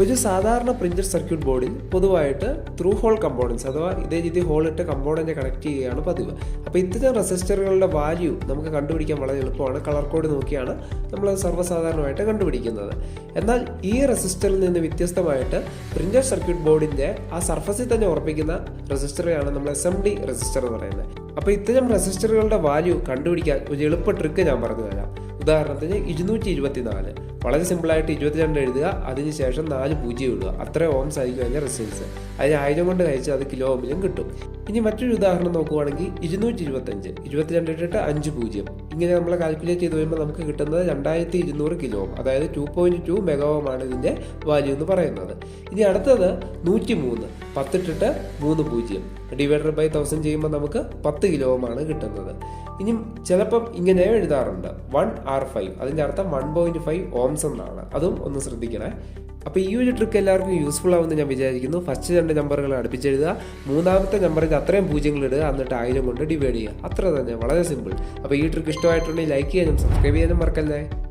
ഒരു സാധാരണ printed circuit ബോർഡിൽ പൊതുവായിട്ട് ത്രൂ ഹോൾ കമ്പോണൻസ് അഥവാ ഇതേ രീതി ഹോൾ ഇട്ട് കമ്പോണന്റ് കണക്ട് ചെയ്യുകയാണ് പതിവ്. അപ്പോൾ ഇത്തരം റെസിസ്റ്ററുകളുടെ വാല്യൂ നമുക്ക് കണ്ടുപിടിക്കാൻ വളരെ എളുപ്പമാണ്. കളർ കോഡ് നോക്കിയാണ് നമ്മൾ സർവസാധാരണമായിട്ട് കണ്ടുപിടിക്കുന്നത്. എന്നാൽ ഈ റെസിസ്റ്ററിൽ നിന്ന് വ്യത്യസ്തമായിട്ട് പ്രിന്റഡ് സർക്യൂട്ട് ബോർഡിന്റെ ആ സർഫസിൽ തന്നെ ഉറപ്പിക്കുന്ന റെസിസ്റ്ററുകളാണ് നമ്മൾ എസ് എം ഡി റെസിസ്റ്റർ എന്ന് പറയുന്നത്. അപ്പോൾ ഇത്തരം റെസിസ്റ്ററുകളുടെ വാല്യൂ കണ്ടുപിടിക്കാൻ ഒരു എളുപ്പ ട്രിക്ക് ഞാൻ പറഞ്ഞു തരാം ഉദാഹരണത്തിന് ഇരുന്നൂറ്റി ഇരുപത്തിനാല് വളരെ സിമ്പിളായിട്ട് ഇരുപത്തിരണ്ട് എഴുതുക അതിനുശേഷം നാല് പൂജ്യം ഇടുക. അത്ര ഓംസ് ആയിരിക്കും അതിന്റെ റെസിസ്റ്റൻസ് അതിന് ആയിരം കൊണ്ട് കഴിച്ചാൽ അത് കിലോ ഓമിലും കിട്ടും. ഇനി മറ്റൊരു ഉദാഹരണം നോക്കുവാണെങ്കിൽ ഇരുന്നൂറ്റി ഇരുപത്തഞ്ച് ഇരുപത്തിരണ്ട് ഇട്ടിട്ട് അഞ്ച് പൂജ്യം. ഇങ്ങനെ നമ്മൾ കാൽക്കുലേറ്റ് ചെയ്ത് വരുമ്പോൾ നമുക്ക് കിട്ടുന്നത് രണ്ടായിരത്തി ഇരുന്നൂറ് കിലോ അതായത് ടു പോയിന്റ് ടു മെഗാവോമാണ് ഇതിന്റെ വാല്യൂ എന്ന് പറയുന്നത്. ഇനി അടുത്തത് നൂറ്റി മൂന്ന് പത്തിട്ടിട്ട് മൂന്ന് പൂജ്യം. ഡിവൈഡഡ് ബൈ തൗസൻഡ് ചെയ്യുമ്പോൾ നമുക്ക് പത്ത് കിലോ ആണ് കിട്ടുന്നത്. ഇനി ചിലപ്പം ഇങ്ങനെ എഴുതാറുണ്ട്. വൺ ആർ ഫൈവ് അതിന്റെ അർത്ഥം വൺ പോയിന്റ് ഫൈവ് ഓംസ് എന്നാണ്. അതും ഒന്ന് ശ്രദ്ധിക്കണേ. അപ്പോൾ ഈ ഒരു ട്രിക്ക് എല്ലാവർക്കും യൂസ്ഫുൾ ആവുമെന്ന് ഞാൻ വിചാരിക്കുന്നു. ഫസ്റ്റ് രണ്ട് നമ്പറുകൾ അടുപ്പിച്ചെഴുതുക. മൂന്നാമത്തെ നമ്പറിൽ അത്രയും പൂജ്യങ്ങൾ ഇടുക. എന്നിട്ട് ആയിരം കൊണ്ട് ഡിവൈഡ് ചെയ്യുക. അത്ര തന്നെ. വളരെ സിമ്പിൾ അപ്പോൾ ഈ ട്രിക്ക് ഇഷ്ടമായിട്ടുണ്ടെങ്കിൽ ലൈക്ക് ചെയ്യാനും സബ്സ്ക്രൈബ് ചെയ്യാനും മറക്കല്ലേ?